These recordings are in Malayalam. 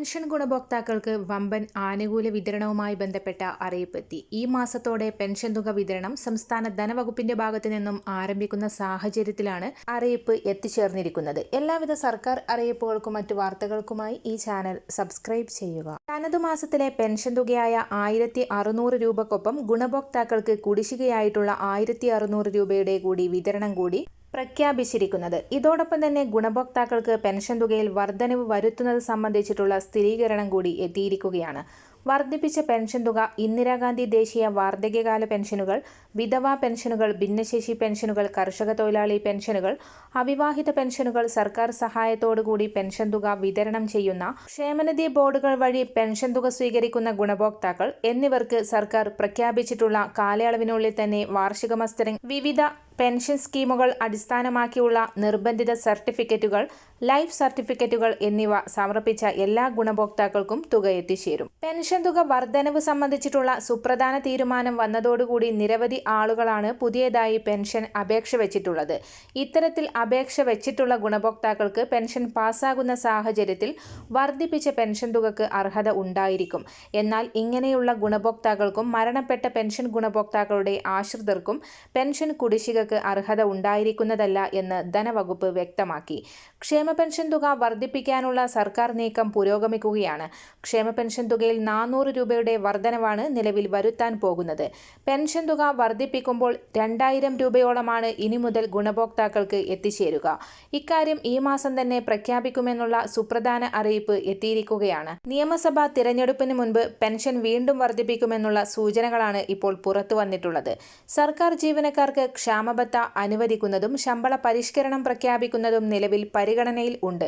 പെൻഷൻ ഗുണഭോക്താക്കൾക്ക് വമ്പൻ ആനുകൂല്യ വിതരണവുമായി ബന്ധപ്പെട്ട അറിയിപ്പെത്തി. ഈ മാസത്തോടെ പെൻഷൻ തുക വിതരണം സംസ്ഥാന ധനവകുപ്പിന്റെ ഭാഗത്തു നിന്നും ആരംഭിക്കുന്ന സാഹചര്യത്തിലാണ് അറിയിപ്പ് എത്തിച്ചേർന്നിരിക്കുന്നത്. എല്ലാവിധ സർക്കാർ അറിയിപ്പുകൾക്കും മറ്റു വാർത്തകൾക്കുമായി ഈ ചാനൽ സബ്സ്ക്രൈബ് ചെയ്യുക. തനതു മാസത്തിലെ പെൻഷൻ തുകയായ ആയിരത്തി അറുന്നൂറ് രൂപക്കൊപ്പം ഗുണഭോക്താക്കൾക്ക് കുടിശ്ശികയായിട്ടുള്ള ആയിരത്തി അറുന്നൂറ് രൂപയുടെ കൂടി വിതരണം കൂടി പ്രഖ്യാപിച്ചിരിക്കുന്നത്. ഇതോടൊപ്പം തന്നെ ഗുണഭോക്താക്കൾക്ക് പെൻഷൻ തുകയിൽ വർധനവ് വരുത്തുന്നത് സംബന്ധിച്ചിട്ടുള്ള സ്ഥിരീകരണം കൂടി എത്തിയിരിക്കുകയാണ്. വർദ്ധിപ്പിച്ച പെൻഷൻ തുക ഇന്ദിരാഗാന്ധി ദേശീയ വാർദ്ധക്യകാല പെൻഷനുകൾ വിധവാ പെൻഷനുകൾ ഭിന്നശേഷി പെൻഷനുകൾ കർഷക തൊഴിലാളി പെൻഷനുകൾ അവിവാഹിത പെൻഷനുകൾ സർക്കാർ സഹായത്തോടുകൂടി പെൻഷൻ തുക വിതരണം ചെയ്യുന്ന ക്ഷേമനിധി ബോർഡുകൾ വഴി പെൻഷൻ തുക സ്വീകരിക്കുന്ന ഗുണഭോക്താക്കൾ എന്നിവർക്ക് സർക്കാർ പ്രഖ്യാപിച്ചിട്ടുള്ള കാലയളവിനുള്ളിൽ തന്നെ വാർഷിക മസ്റ്ററിംഗ് വിവിധ പെൻഷൻ സ്കീമുകൾ അടിസ്ഥാനമാക്കിയുള്ള നിർബന്ധിത സർട്ടിഫിക്കറ്റുകൾ ലൈഫ് സർട്ടിഫിക്കറ്റുകൾ എന്നിവ സമർപ്പിച്ച എല്ലാ ഗുണഭോക്താക്കൾക്കും തുക എത്തിച്ചേരും. പെൻഷൻ തുക വർധനവ് സംബന്ധിച്ചിട്ടുള്ള സുപ്രധാന തീരുമാനം വന്നതോടുകൂടി നിരവധി ആളുകളാണ് പുതിയതായി പെൻഷൻ അപേക്ഷ വെച്ചിട്ടുള്ളത്. ഇത്തരത്തിൽ അപേക്ഷ വെച്ചിട്ടുള്ള ഗുണഭോക്താക്കൾക്ക് പെൻഷൻ പാസ്സാകുന്ന സാഹചര്യത്തിൽ വർദ്ധിപ്പിച്ച പെൻഷൻ തുകക്ക് അർഹത ഉണ്ടായിരിക്കും. എന്നാൽ ഇങ്ങനെയുള്ള ഗുണഭോക്താക്കൾക്കും മരണപ്പെട്ട പെൻഷൻ ഗുണഭോക്താക്കളുടെ ആശ്രിതർക്കും പെൻഷൻ കുടിശ്ശികക്ക് അർഹത ഉണ്ടായിരിക്കുന്നതല്ല എന്ന് ധനവകുപ്പ് വ്യക്തമാക്കി. ക്ഷേമ പെൻഷൻ തുക വർദ്ധിപ്പിക്കാനുള്ള സർക്കാർ നീക്കം പുരോഗമിക്കുകയാണ്. ക്ഷേമ പെൻഷൻ തുകയിൽ നാനൂറ് രൂപയുടെ വർധനവാണ് നിലവിൽ വരുത്താൻ പോകുന്നത്. പെൻഷൻ തുക വർദ്ധിപ്പിക്കുമ്പോൾ രണ്ടായിരം രൂപയോളമാണ് ഇനി മുതൽ ഗുണഭോക്താക്കൾക്ക് എത്തിച്ചേരുക. ഇക്കാര്യം ഈ മാസം തന്നെ പ്രഖ്യാപിക്കുമെന്നുള്ള സുപ്രധാന അറിയിപ്പ് എത്തിയിരിക്കുകയാണ്. നിയമസഭാ തിരഞ്ഞെടുപ്പിന് മുൻപ് പെൻഷൻ വീണ്ടും വർദ്ധിപ്പിക്കുമെന്നുള്ള സൂചനകളാണ് ഇപ്പോൾ പുറത്തു വന്നിട്ടുള്ളത് സർക്കാർ ജീവനക്കാർക്ക് ക്ഷാമബത്ത അനുവദിക്കുന്നതും ശമ്പള പരിഷ്കരണം പ്രഖ്യാപിക്കുന്നതും നിലവിൽ പരിഗണനയിൽ ഉണ്ട്.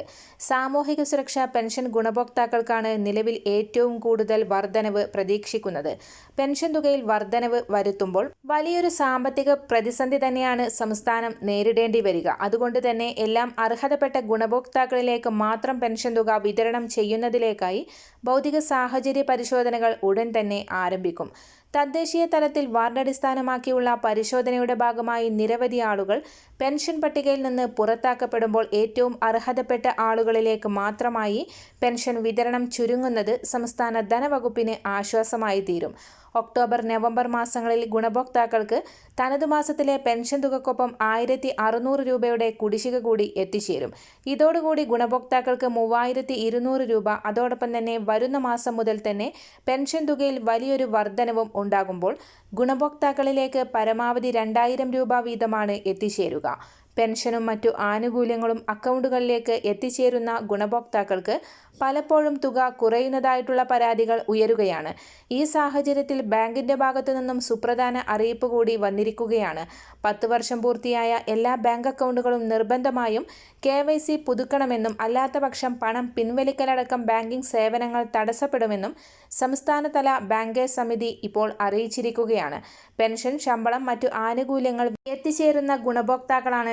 സാമൂഹിക സുരക്ഷാ പെൻഷൻ ഗുണഭോക്താക്കൾക്കാണ് നിലവിൽ ഏറ്റവും കൂടുതൽ വർധനവ് പ്രതീക്ഷിക്കുന്നത്. പെൻഷൻ തുകയിൽ വർധനവ് വരുത്തുമ്പോൾ വലിയൊരു സാമ്പത്തിക പ്രതിസന്ധി തന്നെയാണ് സംസ്ഥാനം നേരിടേണ്ടി വരിക. അതുകൊണ്ട് തന്നെ എല്ലാം അർഹതപ്പെട്ട ഗുണഭോക്താക്കളിലേക്ക് മാത്രം പെൻഷൻ തുക വിതരണം ചെയ്യുന്നതിലേക്കായി ഭൗതിക സാഹചര്യ പരിശോധനകൾ ഉടൻ തന്നെ ആരംഭിക്കും. തദ്ദേശീയ തലത്തിൽ വാർഡടിസ്ഥാനമാക്കിയുള്ള പരിശോധനയുടെ ഭാഗമായി നിരവധി ആളുകൾ പെൻഷൻ പട്ടികയിൽ നിന്ന് പുറത്താക്കപ്പെടുമ്പോൾ ഏറ്റവും അർഹതപ്പെട്ട ആളുകളിലേക്ക് മാത്രമായി പെൻഷൻ വിതരണം ചുരുങ്ങുന്നത് സംസ്ഥാന ധനവകുപ്പിന് ആശ്വാസമായി തീരും. ഒക്ടോബർ നവംബർ മാസങ്ങളിൽ ഗുണഭോക്താക്കൾക്ക് തനതു മാസത്തിലെ പെൻഷൻ തുകക്കൊപ്പം ആയിരത്തി അറുന്നൂറ് രൂപയുടെ കുടിശ്ശിക കൂടി എത്തിച്ചേരും. ഇതോടുകൂടി ഗുണഭോക്താക്കൾക്ക് മൂവായിരത്തി ഇരുന്നൂറ് രൂപ. അതോടൊപ്പം തന്നെ വരുന്ന മാസം മുതൽ തന്നെ പെൻഷൻ തുകയിൽ വലിയൊരു വർധനവും ഉണ്ടാകുമ്പോൾ ഗുണഭോക്താക്കളിലേക്ക് പരമാവധി രണ്ടായിരം രൂപ വീതമാണ് എത്തിച്ചേരുക. പെൻഷനും മറ്റു ആനുകൂല്യങ്ങളും അക്കൗണ്ടുകളിലേക്ക് എത്തിച്ചേരുന്ന ഗുണഭോക്താക്കൾക്ക് പലപ്പോഴും തുക കുറയുന്നതായിട്ടുള്ള പരാതികൾ ഉയരുകയാണ്. ഈ സാഹചര്യത്തിൽ ബാങ്കിന്റെ ഭാഗത്തു നിന്നും സുപ്രധാന അറിയിപ്പ് കൂടി വന്നിരിക്കുകയാണ്. പത്ത് വർഷം പൂർത്തിയായ എല്ലാ ബാങ്ക് അക്കൗണ്ടുകളും നിർബന്ധമായും കെ വൈ സി പുതുക്കണമെന്നും അല്ലാത്തപക്ഷം പണം പിൻവലിക്കലടക്കം ബാങ്കിംഗ് സേവനങ്ങൾ തടസ്സപ്പെടുമെന്നും സംസ്ഥാനതല ബാങ്കേഴ്സ് സമിതി ഇപ്പോൾ അറിയിച്ചിരിക്കുകയാണ്. പെൻഷൻ ശമ്പളം മറ്റു ആനുകൂല്യങ്ങൾ എത്തിച്ചേരുന്ന ഗുണഭോക്താക്കളാണ്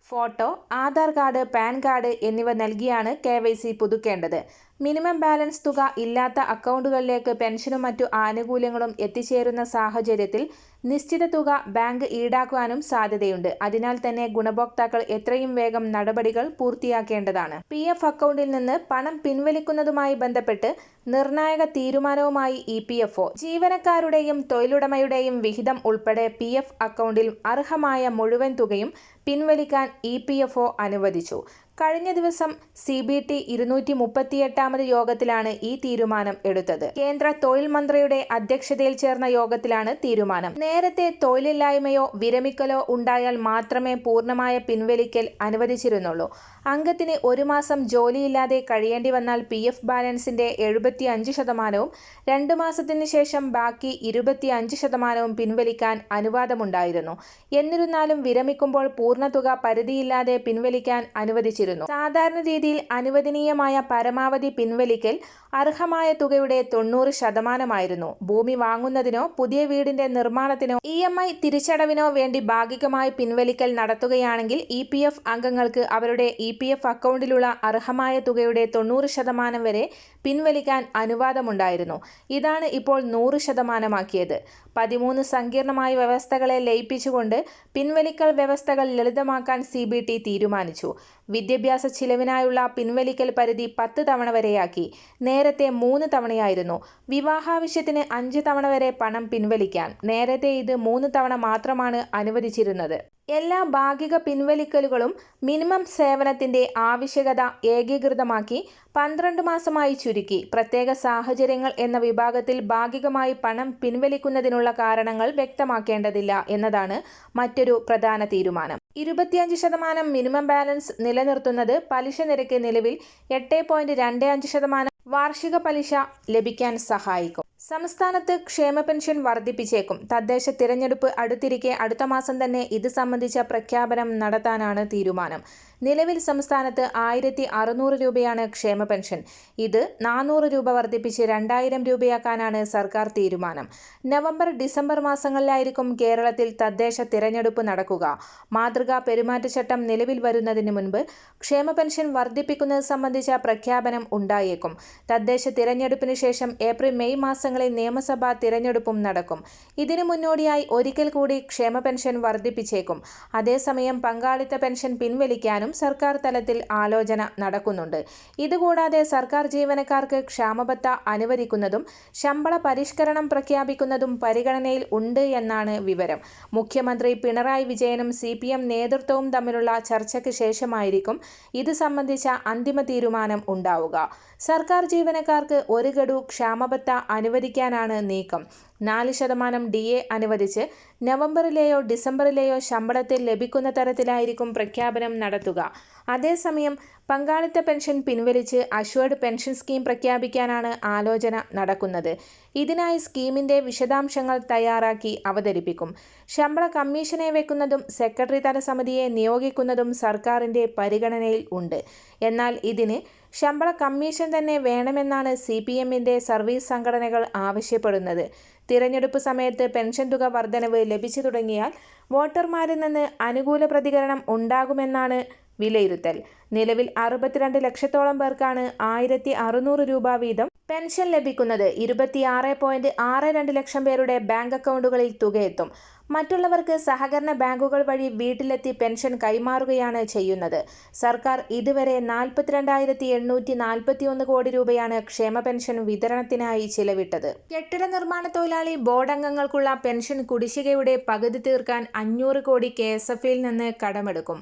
Photo Aadhaar card PAN card എന്നിവ നൽകിയാണ് കെ വൈ സി പുതുക്കേണ്ടത്. മിനിമം ബാലൻസ് തുക ഇല്ലാത്ത അക്കൗണ്ടുകളിലേക്ക് പെൻഷനും മറ്റു ആനുകൂല്യങ്ങളും എത്തിച്ചേരുന്ന സാഹചര്യത്തിൽ നിശ്ചിത തുക ബാങ്ക് ഈടാക്കുവാനും സാധ്യതയുണ്ട്. അതിനാൽ തന്നെ ഗുണഭോക്താക്കൾ എത്രയും വേഗം നടപടികൾ പൂർത്തിയാക്കേണ്ടതാണ്. പി എഫ് അക്കൗണ്ടിൽ നിന്ന് പണം പിൻവലിക്കുന്നതുമായി ബന്ധപ്പെട്ട് നിർണായക തീരുമാനവുമായി ഇ പി എഫ് ഒ. ജീവനക്കാരുടെയും തൊഴിലുടമയുടെയും വിഹിതം ഉൾപ്പെടെ പി എഫ് അക്കൗണ്ടിൽ അർഹമായ മുഴുവൻ തുകയും പിൻവലിക്കാൻ ഇ പി എഫ് ഒ അനുവദിച്ചു. കഴിഞ്ഞ ദിവസം സി ബി ടി ഇരുന്നൂറ്റി മുപ്പത്തിയെട്ടാമത് യോഗത്തിലാണ് ഈ തീരുമാനം എടുത്തത്. കേന്ദ്ര തൊഴിൽ മന്ത്രിയുടെ അധ്യക്ഷതയിൽ ചേർന്ന യോഗത്തിലാണ് തീരുമാനം. നേരത്തെ തൊഴിലില്ലായ്മയോ വിരമിക്കലോ ഉണ്ടായാൽ മാത്രമേ പൂർണമായ പിൻവലിക്കൽ അനുവദിച്ചിരുന്നുള്ളൂ. അംഗത്തിന് ഒരു മാസം ജോലിയില്ലാതെ കഴിയേണ്ടി വന്നാൽ പി എഫ് ബാലൻസിന്റെ എഴുപത്തി അഞ്ച് ശതമാനവും രണ്ടു മാസത്തിന് ശേഷം ബാക്കി ഇരുപത്തി അഞ്ച് ശതമാനവും പിൻവലിക്കാൻ അനുവാദമുണ്ടായിരുന്നു. എന്നിരുന്നാലും വിരമിക്കുമ്പോൾ പൂർണ തുക പരിധിയില്ലാതെ പിൻവലിക്കാൻ അനുവദിച്ചിരുന്നു. അനുവദിച്ചിരുന്നു സാധാരണ രീതിയിൽ അനുവദനീയമായ പരമാവധി പിൻവലിക്കൽ അർഹമായ തുകയുടെ തൊണ്ണൂറ് ശതമാനമായിരുന്നു. ഭൂമി വാങ്ങുന്നതിനോ പുതിയ വീടിന്റെ നിർമ്മാണത്തിനോ ഇ എം ഐ തിരിച്ചടവിനോ വേണ്ടി ഭാഗികമായി പിൻവലിക്കൽ നടത്തുകയാണെങ്കിൽ ഇ പി എഫ് അംഗങ്ങൾക്ക് അവരുടെ ഇ പി എഫ് അക്കൗണ്ടിലുള്ള അർഹമായ തുകയുടെ തൊണ്ണൂറ് ശതമാനം വരെ പിൻവലിക്കാൻ അനുവാദമുണ്ടായിരുന്നു. ഇതാണ് ഇപ്പോൾ നൂറ് ശതമാനമാക്കിയത്. പതിമൂന്ന് സങ്കീർണമായ വ്യവസ്ഥകളെ ലയിപ്പിച്ചുകൊണ്ട് പിൻവലിക്കൽ വ്യവസ്ഥകൾ ലളിതമാക്കാൻ സി ബി ടി തീരുമാനിച്ചു. വിദ്യാഭ്യാസ ചിലവിനായുള്ള പിൻവലിക്കൽ പരിധി പത്ത് തവണ വരെയാക്കി. നേരത്തെ മൂന്ന് തവണയായിരുന്നു. വിവാഹാവശ്യത്തിന് അഞ്ച് തവണ വരെ പണം പിൻവലിക്കാൻ. നേരത്തെ ഇത് മൂന്ന് തവണ മാത്രമാണ് അനുവദിച്ചിരുന്നത്. എല്ലാ ഭാഗിക പിൻവലിക്കലുകളും മിനിമം സേവനത്തിന്റെ ആവശ്യകത ഏകീകൃതമാക്കി പന്ത്രണ്ട് മാസമായി ചുരുക്കി. പ്രത്യേക സാഹചര്യങ്ങൾ എന്ന വിഭാഗത്തിൽ ഭാഗികമായി പണം പിൻവലിക്കുന്നതിനുള്ള കാരണങ്ങൾ വ്യക്തമാക്കേണ്ടതില്ല എന്നതാണ് മറ്റൊരു പ്രധാന തീരുമാനം. ഇരുപത്തിയഞ്ച് ശതമാനം മിനിമം ബാലൻസ് നിലനിർത്തുന്നത് പലിശ നിരക്ക് നിലവിൽ എട്ട് പോയിന്റ് രണ്ട് അഞ്ച് ശതമാനം വാർഷിക പലിശ ലഭിക്കാൻ സഹായിക്കും. സംസ്ഥാനത്ത് ക്ഷേമ പെൻഷൻ വർദ്ധിപ്പിച്ചേക്കും. തദ്ദേശ തിരഞ്ഞെടുപ്പ് അടുത്തിരിക്കെ അടുത്ത മാസം തന്നെ ഇത് സംബന്ധിച്ച പ്രഖ്യാപനം നടത്താനാണ് തീരുമാനം. നിലവിൽ സംസ്ഥാനത്ത് ആയിരത്തി അറുന്നൂറ് രൂപയാണ് ക്ഷേമ പെൻഷൻ. ഇത് നാനൂറ് രൂപ വർദ്ധിപ്പിച്ച് രണ്ടായിരം രൂപയാക്കാനാണ് സർക്കാർ തീരുമാനം. നവംബർ ഡിസംബർ മാസങ്ങളിലായിരിക്കും കേരളത്തിൽ തദ്ദേശ തിരഞ്ഞെടുപ്പ് നടക്കുക. മാതൃകാ പെരുമാറ്റച്ചട്ടം നിലവിൽ വരുന്നതിന് മുൻപ് ക്ഷേമ പെൻഷൻ വർദ്ധിപ്പിക്കുന്നത് സംബന്ധിച്ച പ്രഖ്യാപനം ഉണ്ടായേക്കും. തദ്ദേശ തിരഞ്ഞെടുപ്പിന് ശേഷം ഏപ്രിൽ മെയ് മാസങ്ങളിൽ നിയമസഭാ തിരഞ്ഞെടുപ്പും നടക്കും. ഇതിനു മുന്നോടിയായി ഒരിക്കൽ കൂടി ക്ഷേമ പെൻഷൻ വർദ്ധിപ്പിച്ചേക്കും. അതേസമയം പങ്കാളിത്ത പെൻഷൻ പിൻവലിക്കാനും സർക്കാർ തലത്തിൽ ആലോചന നടക്കുന്നുണ്ട്. ഇതുകൂടാതെ സർക്കാർ ജീവനക്കാർക്ക് ക്ഷാമബത്ത അനുവദിക്കുന്നതും ശമ്പള പരിഷ്കരണം പ്രഖ്യാപിക്കുന്നതും പരിഗണനയിൽ ഉണ്ട് എന്നാണ് വിവരം. മുഖ്യമന്ത്രി പിണറായി വിജയനും സി പി എം നേതൃത്വവും തമ്മിലുള്ള ചർച്ചയ്ക്ക് ശേഷമായിരിക്കും ഇത് സംബന്ധിച്ച അന്തിമ തീരുമാനം ഉണ്ടാവുക. സർക്കാർ ജീവനക്കാർക്ക് ഒരു ഗഡു ക്ഷാമബത്ത അനുവദിക്കാനാണ് നീക്കം. നാല് ശതമാനം ഡി എ അനുവദിച്ച് നവംബറിലെയോ ഡിസംബറിലെയോ ശമ്പളത്തിൽ ലഭിക്കുന്ന തരത്തിലായിരിക്കും പ്രഖ്യാപനം നടത്തുക. അതേസമയം പങ്കാളിത്ത പെൻഷൻ പിൻവലിച്ച് അഷ്വേർഡ് പെൻഷൻ സ്കീം പ്രഖ്യാപിക്കാനാണ് ആലോചന നടക്കുന്നത്. ഇതിനായി സ്കീമിന്റെ വിശദാംശങ്ങൾ തയ്യാറാക്കി അവതരിപ്പിക്കും. ശമ്പള കമ്മീഷനെ വെക്കുന്നതും സെക്രട്ടറി തല സമിതിയെ നിയോഗിക്കുന്നതും സർക്കാരിന്റെ പരിഗണനയിൽ ഉണ്ട്. എന്നാൽ ഇതിന് ശമ്പള കമ്മീഷൻ തന്നെ വേണമെന്നാണ് സി പി എമ്മിന്റെ സർവീസ് സംഘടനകൾ ആവശ്യപ്പെടുന്നത്. തിരഞ്ഞെടുപ്പ് സമയത്ത് പെൻഷൻ തുക വർധനവ് ലഭിച്ചു തുടങ്ങിയാൽ വോട്ടർമാരിൽ നിന്ന് അനുകൂല പ്രതികരണം ഉണ്ടാകുമെന്നാണ് വിലയിരുത്തൽ. നിലവിൽ അറുപത്തിരണ്ട് ലക്ഷത്തോളം പേർക്കാണ് ആയിരത്തി അറുന്നൂറ് രൂപ വീതം പെൻഷൻ ലഭിക്കുന്നത്. ഇരുപത്തിയാറ് പോയിന്റ് ആറ് രണ്ട് ലക്ഷം പേരുടെ ബാങ്ക് അക്കൗണ്ടുകളിൽ തുകയെത്തും. മറ്റുള്ളവർക്ക് സഹകരണ ബാങ്കുകൾ വഴി വീട്ടിലെത്തി പെൻഷൻ കൈമാറുകയാണ് ചെയ്യുന്നത്. സർക്കാർ ഇതുവരെ നാൽപ്പത്തിരണ്ടായിരത്തി എണ്ണൂറ്റി നാൽപ്പത്തി ഒന്ന് കോടി രൂപയാണ് ക്ഷേമ പെൻഷൻ വിതരണത്തിനായി ചിലവിട്ടത്. കെട്ടിട നിർമ്മാണ തൊഴിലാളി ബോർഡ് അംഗങ്ങൾക്കുള്ള പെൻഷൻ കുടിശ്ശികയുടെ പകുതി തീർക്കാൻ അഞ്ഞൂറ് കോടി കെ എസ് എഫിൽ നിന്ന് കടമെടുക്കും.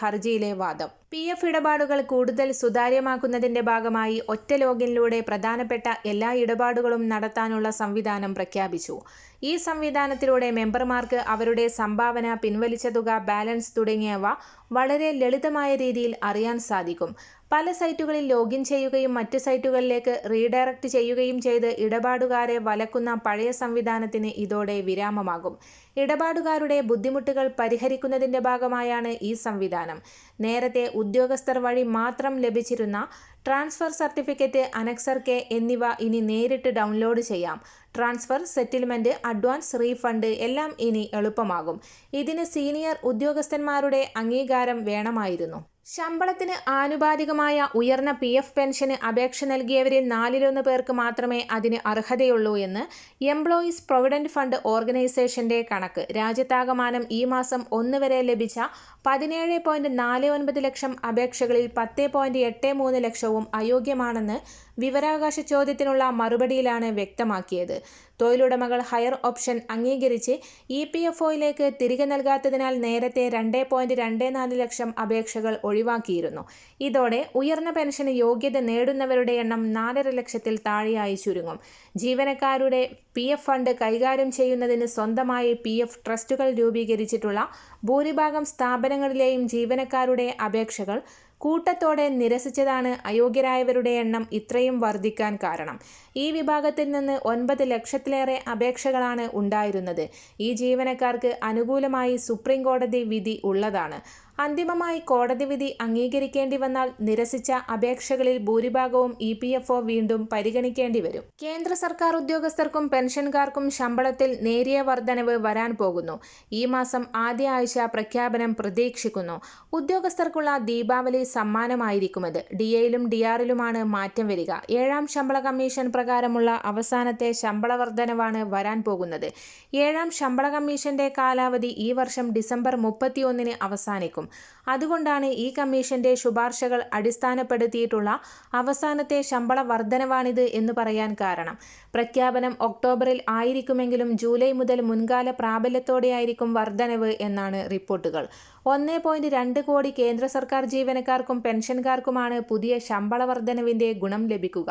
ഹർജിയിലെ വാദം. പി എഫ് ഇടപാടുകൾ കൂടുതൽ സുതാര്യമാക്കുന്നതിന്റെ ഭാഗമായി ഒറ്റ ലോഗിനിലൂടെ പ്രധാനപ്പെട്ട എല്ലാ ഇടപാടുകളും നടത്താനുള്ള സംവിധാനം പ്രഖ്യാപിച്ചു. ഈ സംവിധാനത്തിലൂടെ മെമ്പർമാർക്ക് അവരുടെ സംഭാവന പിൻവലിച്ച തുക ബാലൻസ് തുടങ്ങിയവ വളരെ ലളിതമായ രീതിയിൽ അറിയാൻ സാധിക്കും. പല സൈറ്റുകളിൽ ലോഗിൻ ചെയ്യുകയും മറ്റ് സൈറ്റുകളിലേക്ക് റീഡയറക്റ്റ് ചെയ്യുകയും ചെയ്ത് ഇടപാടുകാരെ വലക്കുന്ന പഴയ സംവിധാനത്തിന് ഇതോടെ വിരാമമാകും. ഇടപാടുകാരുടെ ബുദ്ധിമുട്ടുകൾ പരിഹരിക്കുന്നതിന്റെ ഭാഗമായാണ് ഈ സംവിധാനം. നേരത്തെ ഉദ്യോഗസ്ഥർ വഴി മാത്രം ലഭിച്ചിരുന്ന ട്രാൻസ്ഫർ സർട്ടിഫിക്കറ്റ് അനക്സർ കെ എന്നിവ ഇനി നേരിട്ട് ഡൗൺലോഡ് ചെയ്യാം. ട്രാൻസ്ഫർ സെറ്റിൽമെന്റ് അഡ്വാൻസ് റീഫണ്ട് എല്ലാം ഇനി എളുപ്പമാകും. ഇതിന് സീനിയർ ഉദ്യോഗസ്ഥന്മാരുടെ അംഗീകാരം വേണമായിരുന്നു. ശമ്പളത്തിന് ആനുപാതികമായ ഉയർന്ന പി എഫ് പെൻഷന് അപേക്ഷ നൽകിയവരിൽ നാലിലൊന്ന് പേർക്ക് മാത്രമേ അതിന് അർഹതയുള്ളൂ എന്ന് എംപ്ലോയീസ് പ്രൊവിഡന്റ് ഫണ്ട് ഓർഗനൈസേഷന്റെ കണക്ക്. രാജ്യത്താകമാനം ഈ മാസം ഒന്ന് വരെ ലഭിച്ച പതിനേഴ് പോയിന്റ് നാല് ഒൻപത് ലക്ഷം അപേക്ഷകളിൽ പത്ത് പോയിന്റ് എട്ട് മൂന്ന് ലക്ഷവും അയോഗ്യമാണെന്ന് വിവരാവകാശ ചോദ്യത്തിനുള്ള മറുപടിയിലാണ് വ്യക്തമാക്കിയത്. തൊഴിലുടമകൾ ഹയർ ഓപ്ഷൻ അംഗീകരിച്ച് ഇ പി എഫ് ഒയിലേക്ക് തിരികെ നൽകാത്തതിനാൽ നേരത്തെ രണ്ട് പോയിന്റ് രണ്ട് നാല് ലക്ഷം അപേക്ഷകൾ ഒഴിവാക്കിയിരുന്നു. ഇതോടെ ഉയർന്ന പെൻഷന് യോഗ്യത നേടുന്നവരുടെ എണ്ണം നാലര ലക്ഷത്തിൽ താഴെയായി ചുരുങ്ങും. ജീവനക്കാരുടെ പി എഫ് ഫണ്ട് കൈകാര്യം ചെയ്യുന്നതിന് സ്വന്തമായി പി എഫ് ട്രസ്റ്റുകൾ രൂപീകരിച്ചിട്ടുള്ള ഭൂരിഭാഗം സ്ഥാപനങ്ങളിലെയും ജീവനക്കാരുടെ അപേക്ഷകൾ കൂട്ടത്തോടെ നിരസിച്ചതാണ് അയോഗ്യരായവരുടെ എണ്ണം ഇത്രയും വർദ്ധിക്കാൻ കാരണം. ഈ വിഭാഗത്തിൽ നിന്ന് ഒൻപത് ലക്ഷത്തിലേറെ അപേക്ഷകളാണ് ഉണ്ടായിരുന്നത്. ഈ ജീവനക്കാർക്ക് അനുകൂലമായി സുപ്രീം കോടതി വിധി ഉള്ളതാണ്. അന്തിമമായി കോടതി വിധി അംഗീകരിക്കേണ്ടി വന്നാൽ നിരസിച്ച അപേക്ഷകളിൽ ഭൂരിഭാഗവും ഇ പി എഫ് ഒ വീണ്ടും പരിഗണിക്കേണ്ടി വരും. കേന്ദ്ര സർക്കാർ ഉദ്യോഗസ്ഥർക്കും പെൻഷൻകാർക്കും ശമ്പളത്തിൽ നേരിയ വർധനവ് വരാൻ പോകുന്നു. ഈ മാസം ആദ്യ ആഴ്ച പ്രഖ്യാപനം പ്രതീക്ഷിക്കുന്നു. ഉദ്യോഗസ്ഥർക്കുള്ള ദീപാവലി സമ്മാനമായിരിക്കുമത്. ഡി എയിലും ഡി ആറിലുമാണ് മാറ്റം വരിക. ഏഴാം ശമ്പള കമ്മീഷൻ പ്രകാരമുള്ള അവസാനത്തെ ശമ്പള വർധനവാണ് വരാൻ പോകുന്നത്. ഏഴാം ശമ്പള കമ്മീഷന്റെ കാലാവധി ഈ വർഷം ഡിസംബർ മുപ്പത്തിയൊന്നിന് അവസാനിക്കും. അതുകൊണ്ടാണ് ഈ കമ്മീഷന്റെ ശുപാർശകൾ അടിസ്ഥാനപ്പെടുത്തിയിട്ടുള്ള അവസാനത്തെ ശമ്പള വർധനവാണിത് എന്ന് പറയാൻ കാരണം. പ്രഖ്യാപനം ഒക്ടോബറിൽ ആയിരിക്കുമെങ്കിലും ജൂലൈ മുതൽ മുൻകാല പ്രാബല്യത്തോടെയായിരിക്കും വർധനവ് എന്നാണ് റിപ്പോർട്ടുകൾ. ഒന്ന് പോയിന്റ് രണ്ട് കോടി കേന്ദ്ര സർക്കാർ ജീവനക്കാർക്കും പെൻഷൻകാർക്കുമാണ് പുതിയ ശമ്പള വർധനവിന്റെ ഗുണം ലഭിക്കുക.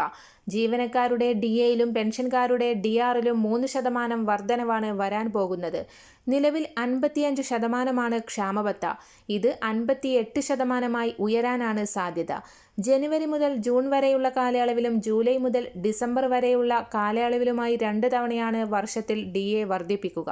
ജീവനക്കാരുടെ ഡി എയിലും പെൻഷൻകാരുടെ ഡി ആറിലും മൂന്ന് ശതമാനം വർധനവാണ് വരാൻ പോകുന്നത്. നിലവിൽ അൻപത്തിയഞ്ച് ശതമാനമാണ് ക്ഷാമബത്ത. ഇത് അൻപത്തിയെട്ട് ശതമാനമായി ഉയരാനാണ് സാധ്യത. ജനുവരി മുതൽ ജൂൺ വരെയുള്ള കാലയളവിലും ജൂലൈ മുതൽ ഡിസംബർ വരെയുള്ള കാലയളവിലുമായി രണ്ട് തവണയാണ് വർഷത്തിൽ ഡി എ വർദ്ധിപ്പിക്കുക.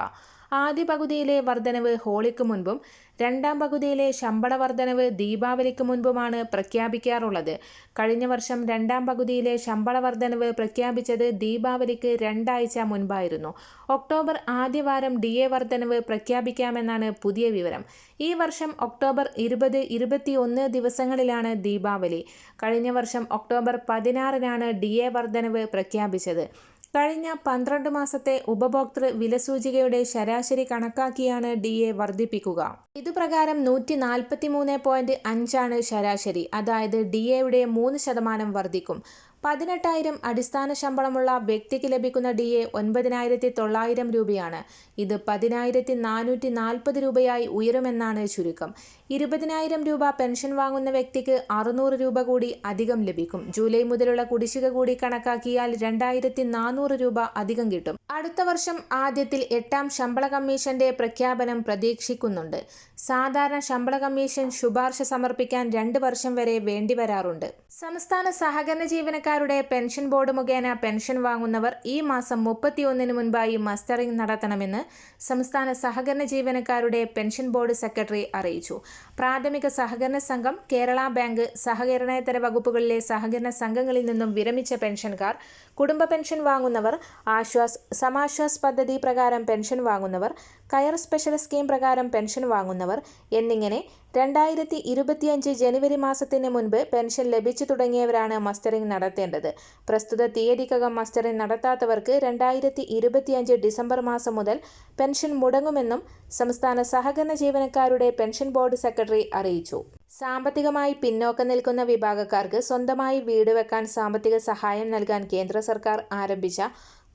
ആദ്യ പകുതിയിലെ വർധനവ് ഹോളിക്ക് മുൻപും രണ്ടാം പകുതിയിലെ ശമ്പള വർധനവ് ദീപാവലിക്ക് മുൻപുമാണ് പ്രഖ്യാപിക്കാറുള്ളത്. കഴിഞ്ഞ വർഷം രണ്ടാം പകുതിയിലെ ശമ്പള വർധനവ് പ്രഖ്യാപിച്ചത് ദീപാവലിക്ക് രണ്ടാഴ്ച മുൻപായിരുന്നു. ഒക്ടോബർ ആദ്യവാരം ഡി എ വർധനവ് പ്രഖ്യാപിക്കാമെന്നാണ് പുതിയ വിവരം. ഈ വർഷം ഒക്ടോബർ ഇരുപത് ഇരുപത്തിയൊന്ന് ദിവസങ്ങളിലാണ് ദീപാവലി. കഴിഞ്ഞ വർഷം ഒക്ടോബർ പതിനാറിനാണ് ഡി എ വർധനവ് പ്രഖ്യാപിച്ചത്. കഴിഞ്ഞ പന്ത്രണ്ട് മാസത്തെ ഉപഭോക്തൃ വിലസൂചികയുടെ ശരാശരി കണക്കാക്കിയാണ് ഡി എ വർദ്ധിപ്പിക്കുക. ഇതുപ്രകാരം നൂറ്റി നാൽപ്പത്തി മൂന്ന് പോയിന്റ് അഞ്ചാണ് ശരാശരി. അതായത് ഡി എയുടെ മൂന്ന് ശതമാനം വർദ്ധിക്കും. പതിനെട്ടായിരം അടിസ്ഥാന ശമ്പളമുള്ള വ്യക്തിക്ക് ലഭിക്കുന്ന ഡി എ ഒൻപതിനായിരത്തി തൊള്ളായിരം രൂപയാണ്. ഇത് പതിനായിരത്തി നാനൂറ്റി നാൽപ്പത് രൂപയായി ഉയരുമെന്നാണ് ചുരുക്കം. ഇരുപതിനായിരം രൂപ പെൻഷൻ വാങ്ങുന്ന വ്യക്തിക്ക് അറുന്നൂറ് രൂപ കൂടി അധികം ലഭിക്കും. ജൂലൈ മുതലുള്ള കുടിശ്ശിക കൂടി കണക്കാക്കിയാൽ രണ്ടായിരത്തി നാനൂറ് രൂപ അധികം കിട്ടും. അടുത്ത വർഷം ആദ്യത്തിൽ എട്ടാം ശമ്പള കമ്മീഷന്റെ പ്രഖ്യാപനം പ്രതീക്ഷിക്കുന്നുണ്ട്. സാധാരണ ശമ്പള കമ്മീഷൻ ശുപാർശ സമർപ്പിക്കാൻ രണ്ട് വർഷം വരെ വേണ്ടിവരാറുണ്ട് സംസ്ഥാന സഹകരണ ജീവനക്കാരുടെ പെൻഷൻ ബോർഡ് മുഖേന പെൻഷൻ വാങ്ങുന്നവർ ഈ മാസം മുപ്പത്തിയൊന്നിന് മുൻപായി മസ്റ്ററിംഗ് നടത്തണമെന്ന് സംസ്ഥാന സഹകരണ ജീവനക്കാരുടെ പെൻഷൻ ബോർഡ് സെക്രട്ടറി അറിയിച്ചു. പ്രാഥമിക സഹകരണ സംഘം കേരള ബാങ്ക് സഹകരണേതര വകുപ്പുകളിലെ സഹകരണ സംഘങ്ങളിൽ നിന്നും വിരമിച്ച പെൻഷൻകാർ കുടുംബ പെൻഷൻ വാങ്ങുന്നവർ ആശ്വാസ് സമാശ്വാസ് പദ്ധതി പ്രകാരം പെൻഷൻ വാങ്ങുന്നവർ കയർ സ്പെഷ്യൽ സ്കീം പ്രകാരം പെൻഷൻ വാങ്ങുന്നവർ എന്നിങ്ങനെ രണ്ടായിരത്തി ഇരുപത്തിയഞ്ച് ജനുവരി മാസത്തിന് മുൻപ് പെൻഷൻ ലഭിച്ചു തുടങ്ങിയവരാണ് മസ്റ്ററിംഗ് നടത്തേണ്ടത്. പ്രസ്തുത തീയതിക്കകം മസ്റ്ററിംഗ് നടത്താത്തവർക്ക് രണ്ടായിരത്തി ഇരുപത്തിയഞ്ച് ഡിസംബർ മാസം മുതൽ പെൻഷൻ മുടങ്ങുമെന്നും സംസ്ഥാന സഹകരണ ജീവനക്കാരുടെ പെൻഷൻ ബോർഡ് സെക്രട്ടറി അറിയിച്ചു. സാമ്പത്തികമായി പിന്നോക്കം നിൽക്കുന്ന വിഭാഗക്കാർക്ക് സ്വന്തമായി വീട് വെക്കാൻ സാമ്പത്തിക സഹായം നൽകാൻ കേന്ദ്ര സർക്കാർ ആരംഭിച്ച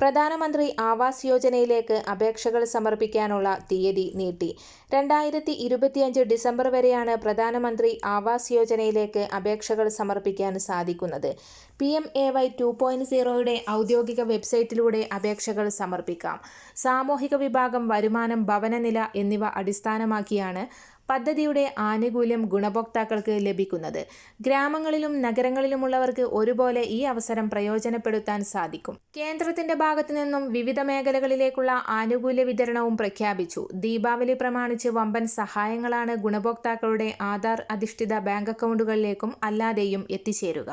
പ്രധാനമന്ത്രി ആവാസ് യോജനയിലേക്ക് അപേക്ഷകൾ സമർപ്പിക്കാനുള്ള തീയതി നീട്ടി. രണ്ടായിരത്തി ഇരുപത്തിയഞ്ച് ഡിസംബർ വരെയാണ് പ്രധാനമന്ത്രി ആവാസ് യോജനയിലേക്ക് അപേക്ഷകൾ സമർപ്പിക്കാൻ സാധിക്കുന്നത്. P M A Y two point സീറോയുടെ ഔദ്യോഗിക വെബ്സൈറ്റിലൂടെ അപേക്ഷകൾ സമർപ്പിക്കാം. സാമൂഹിക വിഭാഗം വരുമാനം ഭവനനില എന്നിവ അടിസ്ഥാനമാക്കിയാണ് പദ്ധതിയുടെ ആനുകൂല്യം ഗുണഭോക്താക്കൾക്ക് ലഭിക്കുന്നത്. ഗ്രാമങ്ങളിലും നഗരങ്ങളിലുമുള്ളവർക്ക് ഒരുപോലെ ഈ അവസരം പ്രയോജനപ്പെടുത്താൻ സാധിക്കും. കേന്ദ്രത്തിന്റെ ഭാഗത്തു നിന്നും വിവിധ മേഖലകളിലേക്കുള്ള ആനുകൂല്യ വിതരണവും പ്രഖ്യാപിച്ചു. ദീപാവലി പ്രമാണിച്ച് വമ്പൻ സഹായങ്ങളാണ് ഗുണഭോക്താക്കളുടെ ആധാർ അധിഷ്ഠിത ബാങ്ക് അക്കൗണ്ടുകളിലേക്കും അല്ലാതെയും എത്തിച്ചേരുക.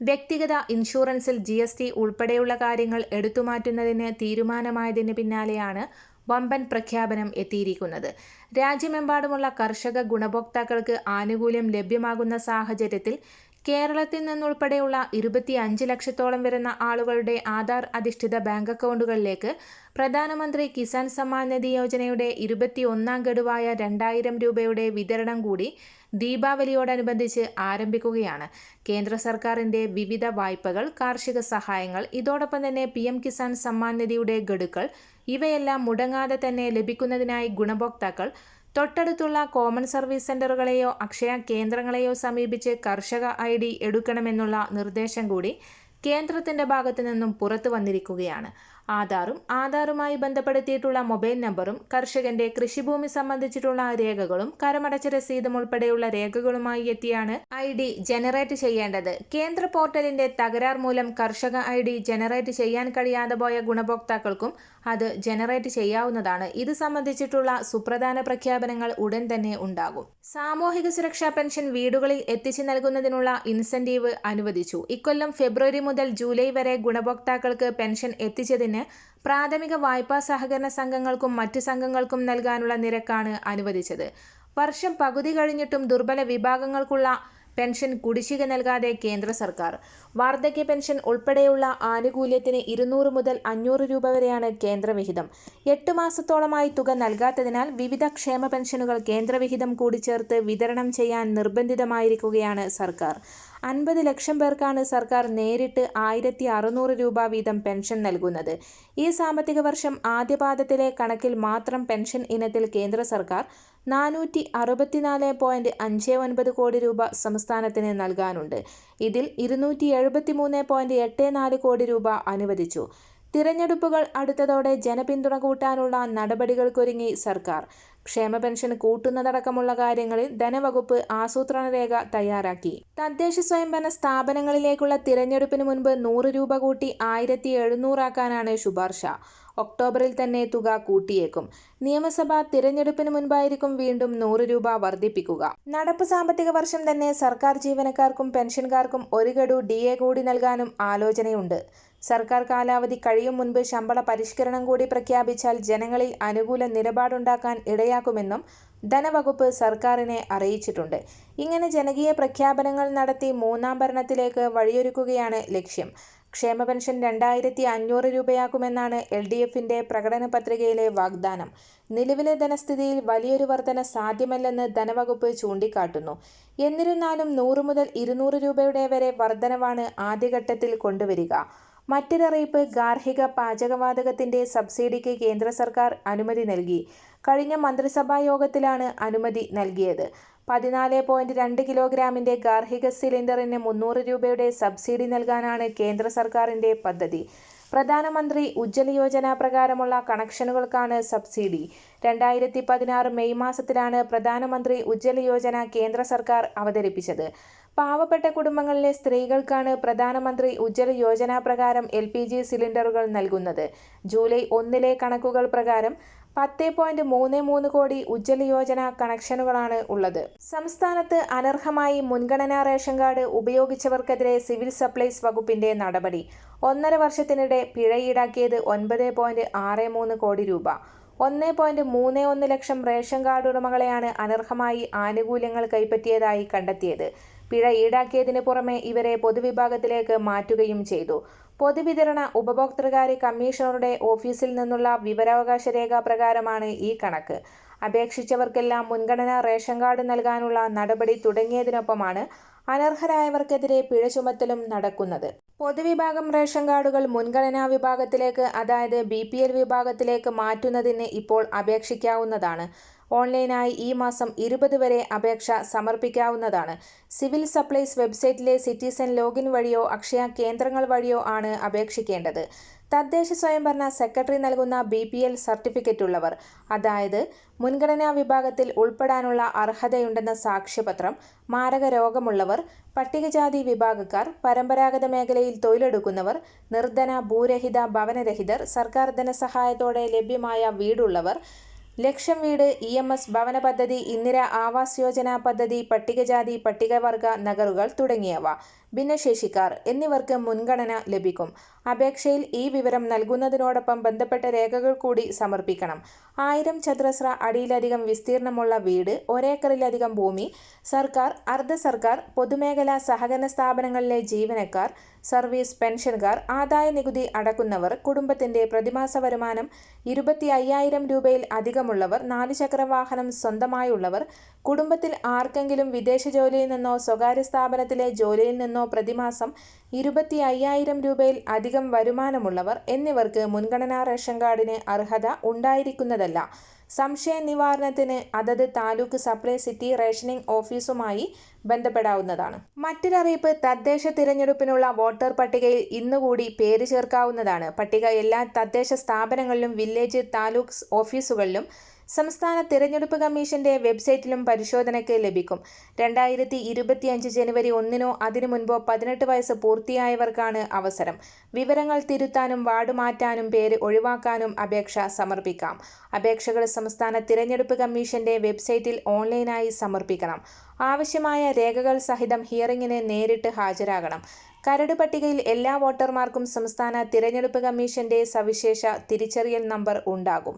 വ്യക്തിഗത ഇൻഷുറൻസിൽ ജി ഉൾപ്പെടെയുള്ള കാര്യങ്ങൾ എടുത്തുമാറ്റുന്നതിന് തീരുമാനമായതിന് പിന്നാലെയാണ് വമ്പൻ പ്രഖ്യാപനം എത്തിയിരിക്കുന്നത്. രാജ്യമെമ്പാടുമുള്ള കർഷക ഗുണഭോക്താക്കൾക്ക് ആനുകൂല്യം ലഭ്യമാകുന്ന സാഹചര്യത്തിൽ കേരളത്തിൽ നിന്നുൾപ്പെടെയുള്ള ഇരുപത്തി അഞ്ച് ലക്ഷത്തോളം വരുന്ന ആളുകളുടെ ആധാർ അധിഷ്ഠിത ബാങ്ക് അക്കൗണ്ടുകളിലേക്ക് പ്രധാനമന്ത്രി കിസാൻ സമ്മാൻ നിധി യോജനയുടെ ഇരുപത്തി ഒന്നാം ഗഡുവായ രണ്ടായിരം രൂപയുടെ വിതരണം കൂടി ദീപാവലിയോടനുബന്ധിച്ച് ആരംഭിക്കുകയാണ്. കേന്ദ്ര സർക്കാരിന്റെ വിവിധ വായ്പകൾ കാർഷിക സഹായങ്ങൾ ഇതോടൊപ്പം തന്നെ പി കിസാൻ സമ്മാൻ നിധിയുടെ ഗഡുക്കൾ ഇവയെല്ലാം മുടങ്ങാതെ തന്നെ ലഭിക്കുന്നതിനായി ഗുണഭോക്താക്കൾ തൊട്ടടുത്തുള്ള കോമൺ സർവീസ് സെന്ററുകളെയോ അക്ഷയ കേന്ദ്രങ്ങളെയോ സമീപിച്ച് കർഷക ഐ ഡി എടുക്കണമെന്നുള്ള നിർദ്ദേശം കൂടി കേന്ദ്രത്തിന്റെ ഭാഗത്തു നിന്നും പുറത്തു വന്നിരിക്കുകയാണ്. ആധാറും ആധാറുമായി ബന്ധപ്പെടുത്തിയിട്ടുള്ള മൊബൈൽ നമ്പറും കർഷകന്റെ കൃഷിഭൂമി സംബന്ധിച്ചിട്ടുള്ള രേഖകളും കരമടച്ച രസീതും ഉൾപ്പെടെയുള്ള രേഖകളുമായി എത്തിയാണ് ഐ ഡി ജനറേറ്റ് ചെയ്യേണ്ടത്. കേന്ദ്ര പോർട്ടലിന്റെ തകരാർ മൂലം കർഷക ഐ ഡി ജനറേറ്റ് ചെയ്യാൻ കഴിയാതെ പോയ ഗുണഭോക്താക്കൾക്കും അത് ജനറേറ്റ് ചെയ്യാവുന്നതാണ്. ഇത് സംബന്ധിച്ചിട്ടുള്ള സുപ്രധാന പ്രഖ്യാപനങ്ങൾ ഉടൻ തന്നെ ഉണ്ടാകും. സാമൂഹിക സുരക്ഷാ പെൻഷൻ വീടുകളിൽ എത്തിച്ചു നൽകുന്നതിനുള്ള ഇൻസെന്റീവ് അനുവദിച്ചു. ഇക്കൊല്ലം ഫെബ്രുവരി മുതൽ ജൂലൈ വരെ ഗുണഭോക്താക്കൾക്ക് പെൻഷൻ എത്തിച്ചതിന് പ്രാഥമിക വായ്പാ സഹകരണ സംഘങ്ങൾക്കും മറ്റ് സംഘങ്ങൾക്കും നൽകാനുള്ള നിരക്കാണ് അനുവദിച്ചത്. വർഷം പകുതി കഴിഞ്ഞിട്ടും ദുർബല വിഭാഗങ്ങൾക്കുള്ള പെൻഷൻ കുടിശ്ശിക നൽകാതെ കേന്ദ്ര സർക്കാർ. വാർദ്ധക്യ പെൻഷൻ ഉൾപ്പെടെയുള്ള ആനുകൂല്യത്തിന് ഇരുന്നൂറ് മുതൽ അഞ്ഞൂറ് രൂപ വരെയാണ് കേന്ദ്രവിഹിതം. എട്ട് മാസത്തോളമായി തുക നൽകാത്തതിനാൽ വിവിധ ക്ഷേമ പെൻഷനുകൾ കേന്ദ്രവിഹിതം കൂടി ചേർത്ത് വിതരണം ചെയ്യാൻ നിർബന്ധിതമായിരിക്കുകയാണ് സർക്കാർ. അൻപത് ലക്ഷം പേർക്കാണ് സർക്കാർ നേരിട്ട് ആയിരത്തി അറുന്നൂറ് രൂപ വീതം പെൻഷൻ നൽകുന്നത്. ഈ സാമ്പത്തിക വർഷം ആദ്യപാദത്തിലെ കണക്കിൽ മാത്രം പെൻഷൻ ഇനത്തിൽ കേന്ദ്ര സർക്കാർ നാനൂറ്റി അറുപത്തിനാല് പോയിന്റ് അഞ്ച് ഒൻപത് കോടി രൂപ സംസ്ഥാനത്തിന് നൽകാനുണ്ട്. ഇതിൽ ഇരുന്നൂറ്റി എഴുപത്തി മൂന്ന് പോയിന്റ് എട്ട് നാല് കോടി രൂപ അനുവദിച്ചു. തിരഞ്ഞെടുപ്പുകൾ അടുത്തതോടെ ജനപിന്തുണ കൂട്ടാനുള്ള നടപടികൾക്കൊരുങ്ങി സർക്കാർ. ക്ഷേമ പെൻഷൻ കൂട്ടുന്നതടക്കമുള്ള കാര്യങ്ങളിൽ ധനവകുപ്പ് ആസൂത്രണ രേഖ തയ്യാറാക്കി. തദ്ദേശ സ്വയംഭരണ സ്ഥാപനങ്ങളിലേക്കുള്ള തിരഞ്ഞെടുപ്പിന് മുൻപ് നൂറ് രൂപ കൂട്ടി ആയിരത്തി എഴുന്നൂറാക്കാനാണ് ശുപാർശ. ഒക്ടോബറിൽ തന്നെ തുക കൂട്ടിയേക്കും. നിയമസഭ തിരഞ്ഞെടുപ്പിന് മുൻപായിരിക്കും വീണ്ടും നൂറ് രൂപ വർദ്ധിപ്പിക്കുക. നടപ്പ് സാമ്പത്തിക വർഷം തന്നെ സർക്കാർ ജീവനക്കാർക്കും പെൻഷൻകാർക്കും ഒരു ഗഡു ഡി എ കൂടി നൽകാനും ആലോചനയുണ്ട്. സർക്കാർ കാലാവധി കഴിയും മുൻപ് ശമ്പള പരിഷ്കരണം കൂടി പ്രഖ്യാപിച്ചാൽ ജനങ്ങളിൽ അനുകൂല നിലപാടുണ്ടാക്കാൻ ഇടയാക്കുമെന്നും ധനവകുപ്പ് സർക്കാരിനെ അറിയിച്ചിട്ടുണ്ട്. ഇങ്ങനെ ജനകീയ പ്രഖ്യാപനങ്ങൾ നടത്തി മൂന്നാം ഭരണത്തിലേക്ക് വഴിയൊരുക്കുകയാണ് ലക്ഷ്യം. ക്ഷേമ പെൻഷൻ രണ്ടായിരത്തി അഞ്ഞൂറ് രൂപയാക്കുമെന്നാണ് എൽ ഡി എഫിന്റെ പ്രകടന പത്രികയിലെ വാഗ്ദാനം. നിലവിലെ ധനസ്ഥിതിയിൽ വലിയൊരു വർധന സാധ്യമല്ലെന്ന് ധനവകുപ്പ് ചൂണ്ടിക്കാട്ടുന്നു. എന്നിരുന്നാലും നൂറ് മുതൽ ഇരുന്നൂറ് രൂപയുടെ വരെ വർധനവാണ് ആദ്യഘട്ടത്തിൽ കൊണ്ടുവരിക. മറ്റൊരറിയിപ്പ് ഗാർഹിക പാചകവാതകത്തിന്റെ സബ്സിഡിക്ക് കേന്ദ്ര സർക്കാർ അനുമതി നൽകി. കഴിഞ്ഞ മന്ത്രിസഭാ യോഗത്തിലാണ് അനുമതി നൽകിയത്. പതിനാല് പോയിന്റ് രണ്ട് കിലോഗ്രാമിന്റെ ഗാർഹിക സിലിണ്ടറിന് മുന്നൂറ് രൂപയുടെ സബ്സിഡി നൽകാനാണ് കേന്ദ്ര സർക്കാരിന്റെ പദ്ധതി. പ്രധാനമന്ത്രി ഉജ്ജ്വല യോജന പ്രകാരമുള്ള കണക്ഷനുകൾക്കാണ് സബ്സിഡി. രണ്ടായിരത്തി പതിനാറ് മെയ് മാസത്തിലാണ് പ്രധാനമന്ത്രി ഉജ്ജ്വല യോജന കേന്ദ്ര സർക്കാർ അവതരിപ്പിച്ചത്. പാവപ്പെട്ട കുടുംബങ്ങളിലെ സ്ത്രീകൾക്കാണ് പ്രധാനമന്ത്രി ഉജ്ജ്വല യോജന പ്രകാരം എൽ പി ജി സിലിണ്ടറുകൾ നൽകുന്നത്. ജൂലൈ ഒന്നിലെ കണക്കുകൾ പ്രകാരം പത്ത് പോയിന്റ് മൂന്ന് മൂന്ന് കോടി ഉജ്ജ്വല യോജന കണക്ഷനുകളാണ് ഉള്ളത്. സംസ്ഥാനത്ത് അനർഹമായി മുൻഗണനാ റേഷൻ കാർഡ് ഉപയോഗിച്ചവർക്കെതിരെ സിവിൽ സപ്ലൈസ് വകുപ്പിന്റെ നടപടി. ഒന്നര വർഷത്തിനിടെ പിഴ ഈടാക്കിയത് ഒൻപത് പോയിന്റ് ആറ് മൂന്ന് കോടി രൂപ. ഒന്ന് പോയിന്റ് മൂന്ന് ഒന്ന് ലക്ഷം റേഷൻ കാർഡ് ഉടമകളെയാണ് അനർഹമായി ആനുകൂല്യങ്ങൾ കൈപ്പറ്റിയതായി കണ്ടെത്തിയത്. പിഴ ഈടാക്കിയതിന് പുറമെ ഇവരെ പൊതുവിഭാഗത്തിലേക്ക് മാറ്റുകയും ചെയ്തു. പൊതുവിതരണ ഉപഭോക്തൃകാര്യ കമ്മീഷണറുടെ ഓഫീസിൽ നിന്നുള്ള വിവരാവകാശ രേഖ പ്രകാരമാണ് ഈ കണക്ക്. അപേക്ഷിച്ചവർക്കെല്ലാം മുൻഗണന റേഷൻ കാർഡ് നൽകാനുള്ള നടപടി തുടങ്ങിയതിനൊപ്പമാണ് അനർഹരായവർക്കെതിരെ പിഴ ചുമത്തലും നടക്കുന്നത്. പൊതുവിഭാഗം റേഷൻ കാർഡുകൾ മുൻഗണനാ വിഭാഗത്തിലേക്ക് അതായത് ബി പി എൽ വിഭാഗത്തിലേക്ക് മാറ്റുന്നതിന് ഇപ്പോൾ അപേക്ഷിക്കാവുന്നതാണ്. ഓൺലൈനായി ഈ മാസം ഇരുപത് വരെ അപേക്ഷ സമർപ്പിക്കാവുന്നതാണ്. സിവിൽ സപ്ലൈസ് വെബ്സൈറ്റിലെ സിറ്റിസൺ ലോഗിൻ വഴിയോ അക്ഷയ കേന്ദ്രങ്ങൾ വഴിയോ ആണ് അപേക്ഷിക്കേണ്ടത്. തദ്ദേശ സ്വയംഭരണ സെക്രട്ടറി നൽകുന്ന ബി പി എൽ സർട്ടിഫിക്കറ്റ് ഉള്ളവർ അതായത് മുൻഗണനാ വിഭാഗത്തിൽ ഉൾപ്പെടാനുള്ള അർഹതയുണ്ടെന്ന സാക്ഷ്യപത്രം മാരക രോഗമുള്ളവർ പട്ടികജാതി വിഭാഗക്കാർ പരമ്പരാഗത മേഖലയിൽ തൊഴിലെടുക്കുന്നവർ നിർധന ഭൂരഹിത ഭവനരഹിതർ സർക്കാർ ധനസഹായത്തോടെ ലഭ്യമായ വീടുള്ളവർ ലക്ഷം വീട് ഇ എം എസ് ഭവന പദ്ധതി ഇന്ദിര ആവാസ് യോജന പദ്ധതി പട്ടികജാതി പട്ടികവർഗ നഗറുകൾ തുടങ്ങിയവ ഭിന്നശേഷിക്കാർ എന്നിവർക്ക് മുൻഗണന ലഭിക്കും. അപേക്ഷയിൽ ഈ വിവരം നൽകുന്നതിനോടൊപ്പം ബന്ധപ്പെട്ട രേഖകൾ കൂടി സമർപ്പിക്കണം. ആയിരം ചതുരശ്ര അടിയിലധികം വിസ്തീർണമുള്ള വീട് ഒരേക്കറിലധികം ഭൂമി സർക്കാർ അർദ്ധ സർക്കാർ പൊതുമേഖലാ സഹകരണ സ്ഥാപനങ്ങളിലെ ജീവനക്കാർ സർവീസ് പെൻഷൻകാർ ആദായ നികുതി അടക്കുന്നവർ കുടുംബത്തിന്റെ പ്രതിമാസ വരുമാനം ഇരുപത്തി അയ്യായിരം രൂപയിൽ അധികമുള്ളവർ നാലുചക്ര വാഹനം സ്വന്തമായുള്ളവർ കുടുംബത്തിൽ ആർക്കെങ്കിലും വിദേശ ജോലിയിൽ നിന്നോ സ്വകാര്യ സ്ഥാപനത്തിലെ ജോലിയിൽ നിന്നോ പ്രതിമാസം ഇരുപത്തി അയ്യായിരം രൂപയിൽ അധികം വരുമാനമുള്ളവർ എന്നിവർക്ക് മുൻഗണനാ റേഷൻ കാർഡിന് അർഹത ഉണ്ടായിരിക്കുന്നതല്ല. സംശയ നിവാരണത്തിന് അതത് താലൂക്ക് സപ്ലൈ സിറ്റി റേഷനിംഗ് ഓഫീസുമായി ബന്ധപ്പെടാവുന്നതാണ്. മറ്റൊരറിയിപ്പ് തദ്ദേശ തിരഞ്ഞെടുപ്പിനുള്ള വോട്ടർ പട്ടികയിൽ ഇന്നുകൂടി പേര് ചേർക്കാവുന്നതാണ്. പട്ടിക എല്ലാ തദ്ദേശ സ്ഥാപനങ്ങളിലും വില്ലേജ് താലൂക്ക് ഓഫീസുകളിലും സംസ്ഥാന തിരഞ്ഞെടുപ്പ് കമ്മീഷന്റെ വെബ്സൈറ്റിലും പരിശോധനയ്ക്ക് ലഭിക്കും. രണ്ടായിരത്തി ഇരുപത്തിയഞ്ച് ജനുവരി ഒന്നിനോ അതിനു മുൻപോ പതിനെട്ട് വയസ്സ് പൂർത്തിയായവർക്കാണ് അവസരം. വിവരങ്ങൾ തിരുത്താനും വാർഡ് മാറ്റാനും പേര് ഒഴിവാക്കാനും അപേക്ഷ സമർപ്പിക്കാം. അപേക്ഷകൾ സംസ്ഥാന തിരഞ്ഞെടുപ്പ് കമ്മീഷന്റെ വെബ്സൈറ്റിൽ ഓൺലൈനായി സമർപ്പിക്കണം. ആവശ്യമായ രേഖകൾ സഹിതം ഹിയറിംഗിന് നേരിട്ട് ഹാജരാകണം. കരട് പട്ടികയിൽ എല്ലാ വോട്ടർമാർക്കും സംസ്ഥാന തിരഞ്ഞെടുപ്പ് കമ്മീഷന്റെ സവിശേഷ തിരിച്ചറിയൽ നമ്പർ ഉണ്ടാകും.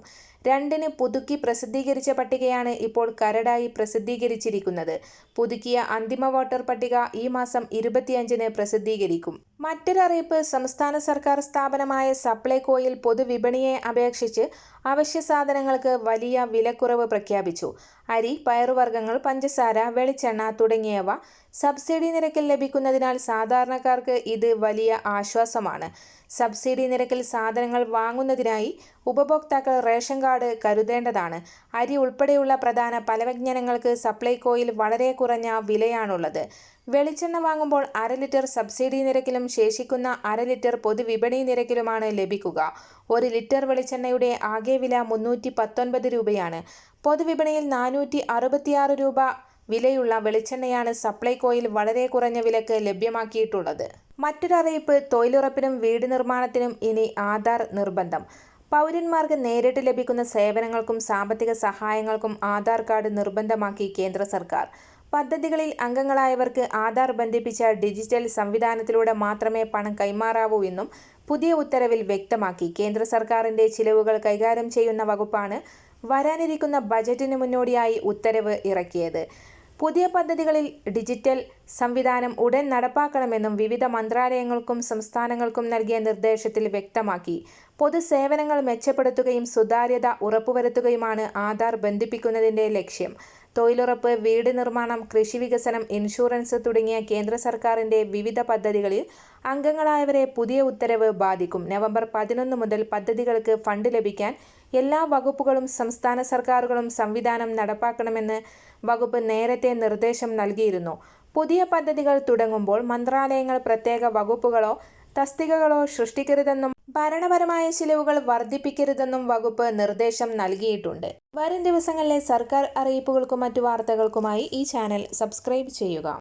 രണ്ടിന് പുതുക്കി പ്രസിദ്ധീകരിച്ച പട്ടികയാണ് ഇപ്പോൾ കരടായി പ്രസിദ്ധീകരിച്ചിരിക്കുന്നത്. പുതുക്കിയ അന്തിമ വോട്ടർ പട്ടിക ഈ മാസം ഇരുപത്തിയഞ്ചിന് പ്രസിദ്ധീകരിക്കും. മറ്റൊരറിയിപ്പ് സംസ്ഥാന സർക്കാർ സ്ഥാപനമായ സപ്ലൈകോയിൽ പൊതുവിപണിയെ അപേക്ഷിച്ച് അവശ്യ സാധനങ്ങൾക്ക് വലിയ വിലക്കുറവ് പ്രഖ്യാപിച്ചു. അരി പയറുവർഗങ്ങൾ പഞ്ചസാര വെളിച്ചെണ്ണ തുടങ്ങിയവ സബ്സിഡി നിരക്കിൽ ലഭിക്കുന്നതിനാൽ സാധാരണക്കാർക്ക് ഇത് വലിയ ആശ്വാസമാണ്. സബ്സിഡി നിരക്കിൽ സാധനങ്ങൾ വാങ്ങുന്നതിനായി ഉപഭോക്താക്കൾ റേഷൻ കാർഡ് കരുതേണ്ടതാണ്. അരി ഉൾപ്പെടെയുള്ള പ്രധാന പലവ്യഞ്ജനങ്ങൾക്ക് സപ്ലൈകോയിൽ വളരെ കുറഞ്ഞ വിലയാണുള്ളത്. വെളിച്ചെണ്ണ വാങ്ങുമ്പോൾ അര ലിറ്റർ സബ്സിഡി നിരക്കിലും ശേഷിക്കുന്ന അര ലിറ്റർ പൊതുവിപണി നിരക്കിലുമാണ് ലഭിക്കുക. ഒരു ലിറ്റർ വെളിച്ചെണ്ണയുടെ ആകെ വില മുന്നൂറ്റി പത്തൊൻപത് രൂപയാണ്. പൊതുവിപണിയിൽ നാനൂറ്റി അറുപത്തിയാറ് രൂപ വിലയുള്ള വെളിച്ചെണ്ണയാണ് സപ്ലൈകോയിൽ വളരെ കുറഞ്ഞ വിലക്ക് ലഭ്യമാക്കിയിട്ടുള്ളത്. മറ്റൊരറിയിപ്പ് തൊഴിലുറപ്പിനും വീട് നിർമ്മാണത്തിനും ഇനി ആധാർ നിർബന്ധം. പൗരന്മാർക്ക് നേരിട്ട് ലഭിക്കുന്ന സേവനങ്ങൾക്കും സാമ്പത്തിക സഹായങ്ങൾക്കും ആധാർ കാർഡ് നിർബന്ധമാക്കി കേന്ദ്ര സർക്കാർ. പദ്ധതികളിൽ അംഗങ്ങളായവർക്ക് ആധാർ ബന്ധിപ്പിച്ച ഡിജിറ്റൽ സംവിധാനത്തിലൂടെ മാത്രമേ പണം കൈമാറാവൂ എന്നും പുതിയ ഉത്തരവിൽ വ്യക്തമാക്കി. കേന്ദ്ര സർക്കാരിന്റെ ചിലവുകൾ കൈകാര്യം ചെയ്യുന്ന വകുപ്പാണ് വരാനിരിക്കുന്ന ബജറ്റിന് മുന്നോടിയായി ഉത്തരവ് ഇറക്കിയത്. പുതിയ പദ്ധതികളിൽ ഡിജിറ്റൽ സംവിധാനം ഉടൻ നടപ്പാക്കണമെന്നും വിവിധ മന്ത്രാലയങ്ങൾക്കും സംസ്ഥാനങ്ങൾക്കും നൽകിയ നിർദ്ദേശത്തിൽ വ്യക്തമാക്കി. പൊതുസേവനങ്ങൾ മെച്ചപ്പെടുത്തുകയും സുതാര്യത ഉറപ്പുവരുത്തുകയുമാണ് ആധാർ ബന്ധിപ്പിക്കുന്നതിന്റെ ലക്ഷ്യം. തൊഴിലുറപ്പ് വീട് നിർമ്മാണം കൃഷി വികസനം ഇൻഷുറൻസ് തുടങ്ങിയ കേന്ദ്ര സർക്കാരിന്റെ വിവിധ പദ്ധതികളിൽ അംഗങ്ങളായവരെ പുതിയ ഉത്തരവ് ബാധിക്കും. നവംബർ പതിനൊന്ന് മുതൽ പദ്ധതികൾക്ക് ഫണ്ട് ലഭിക്കാൻ എല്ലാ വകുപ്പുകളും സംസ്ഥാന സർക്കാരുകളും സംവിധാനം നടപ്പാക്കണമെന്ന് വകുപ്പ് നേരത്തെ നിർദ്ദേശം നൽകിയിരുന്നു. പുതിയ പദ്ധതികൾ തുടങ്ങുമ്പോൾ മന്ത്രാലയങ്ങൾ പ്രത്യേക വകുപ്പുകളോ തസ്തികകളോ സൃഷ്ടിക്കരുതെന്നും ഭരണപരമായ ചിലവുകൾ വർദ്ധിപ്പിക്കരുതെന്നും വകുപ്പ് നിർദ്ദേശം നൽകിയിട്ടുണ്ട്. വരും ദിവസങ്ങളിലെ സർക്കാർ അറിയിപ്പുകൾക്കും മറ്റു വാർത്തകൾക്കുമായി ഈ ചാനൽ സബ്സ്ക്രൈബ് ചെയ്യുക.